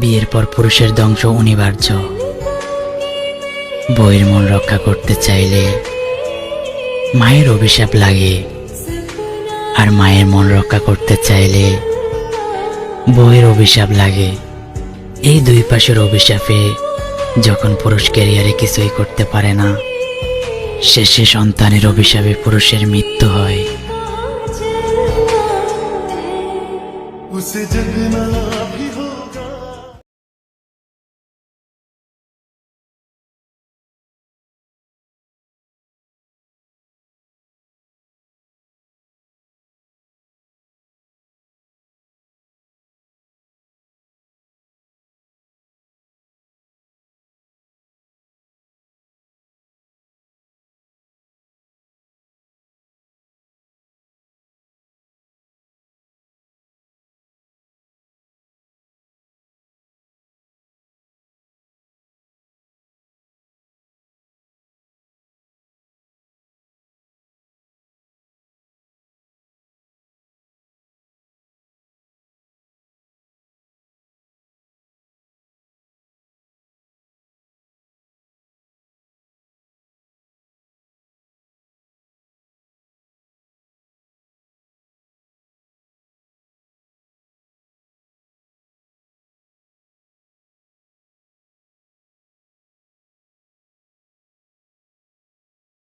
বিয়ের পর পুরুষের ধ্বংস অনিবার্য। বইয়ের মন রক্ষা করতে চাইলে মায়ের অভিশাপ লাগে। আর মায়ের মন রক্ষা করতে চাইলে বইয়ের অভিশাপ লাগে। এই দুই পাশের অভিশাপে যখন পুরুষ ক্যারিয়ারে কিছুই করতে পারে না, শেষে সন্তানের অভিশাপে পুরুষের মৃত্যু হয়। उसे जगना भी